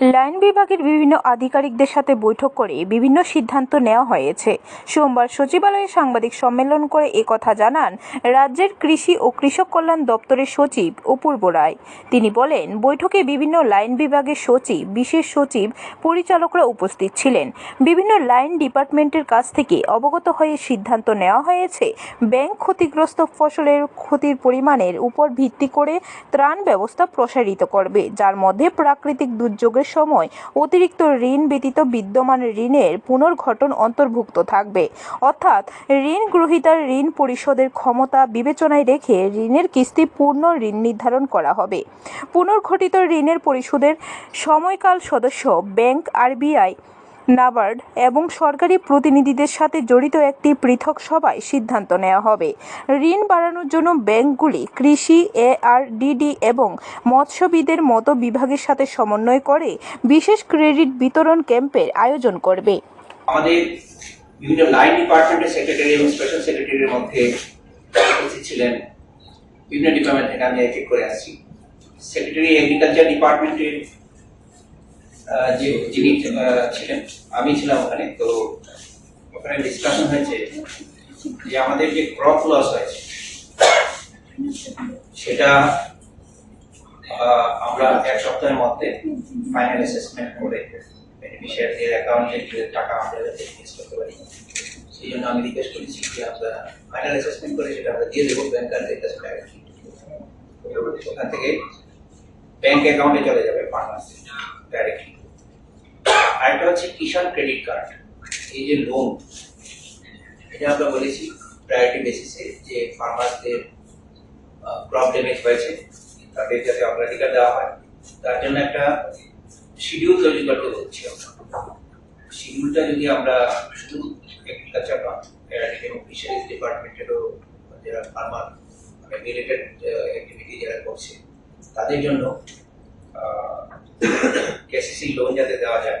Line বিভাগের বিভিন্ন আধিকারিকদের সাথে বৈঠক করে বিভিন্ন সিদ্ধান্ত নেওয়া হয়েছে। সোমবার সচিবালয়ে সাংবাদিক সম্মেলন করে একথা জানান রাজ্যের কৃষি ও কৃষক কল্যাণ দপ্তরের সচিব অপূর্ব রায়। তিনি বলেন, বৈঠকে বিভিন্ন লাইন বিভাগের সচিব, বিশেষ সচিব, পরিচালকরা উপস্থিত ছিলেন। বিভিন্ন লাইন ডিপার্টমেন্টের কাছ থেকে অবগত হয়ে সিদ্ধান্ত নেওয়া হয়েছে, ব্যাংক ক্ষতিগ্রস্ত ফসলের ক্ষতির পরিমাণের উপর ভিত্তি করে ত্রাণ ব্যবস্থা প্রসারিত করবে, যার মধ্যে প্রাকৃতিক দুর্যোগের সময় অতিরিক্ত ঋণ ব্যতীত বিদ্যমান ঋণের পুনর্গঠন অন্তর্ভুক্ত থাকবে। অর্থাৎ ঋণ গ্রহীতার ঋণ পরিশোধের ক্ষমতা বিবেচনায় রেখে ঋণের কিস্তি পূর্ণ ঋণ নির্ধারণ করা হবে। পুনর্গঠিত ঋণের পরিশোধের সময়কাল সদস্য ব্যাংক, আরবিআই নাবার্ড এবং সরকারি প্রতিনিধিদের সাথে জড়িত একটি পৃথক সভায় সিদ্ধান্ত নেওয়া হবে। ঋণ বাড়ানোর জন্য ব্যাংকগুলি কৃষি, এআরডিডি এবং মৎস্যবিদের মতো বিভাগের সাথে সমন্বয় করে বিশেষ ক্রেডিট বিতরণ ক্যাম্পের আয়োজন করবে। আমাদের বিভিন্ন লাইন ডিপার্টমেন্টের সেক্রেটারি এবং স্পেশাল সেক্রেটারির মধ্যে উপস্থিত ছিলেন। বিভিন্ন ডিপার্টমেন্ট থেকে আমি এক করে আসছি। সেক্রেটারি এগ্রিকালচার ডিপার্টমেন্টের যে যিনি ছিলেন, আমি ছিলাম ওখানে তো ওখানে ডিসকাশন হয়েছে যে আমাদের যে ক্রপ লস হয়েছে, সেটা আমরা এক সপ্তাহের মধ্যে ফাইনাল অ্যাসেসমেন্ট করে বেনিফিশিয়ারিদের অ্যাকাউন্টে টাকা আমরা যাতে ইনভেস্ট করতে পারি, সেই জন্য আমি রিকোয়েস্ট করেছি যে আমরা ফাইনাল অ্যাসেসমেন্ট করে সেটা আমরা দিয়ে দেবো ব্যাংকারদের কাছে। ওখান থেকে ব্যাংক অ্যাকাউন্টে চলে যাবে ডাইরেক্টলি আরেকটা হচ্ছে কিষাণ ক্রেডিট কার্ড এই যে লোন এটা আমরা বলেছি প্রায়োরিটি বেসিসে যে ফার্মারদের ক্রপ ড্যামেজ হয়েছে, তাদের যাতে অগ্রাধিকার দেওয়া হয়, তার জন্য একটা শিডিউল তৈরি করতে বলছি আমরা। শিডিউলটা যদি আমরা শুধু এগ্রিকালচার এরাডিক এবং ফিশারিজ ডিপার্টমেন্টেরও যারা ফার্মার রিলেটেড অ্যাক্টিভিটি যারা করছে, তাদের জন্য কেসিসি লোন যাতে দেওয়া যায়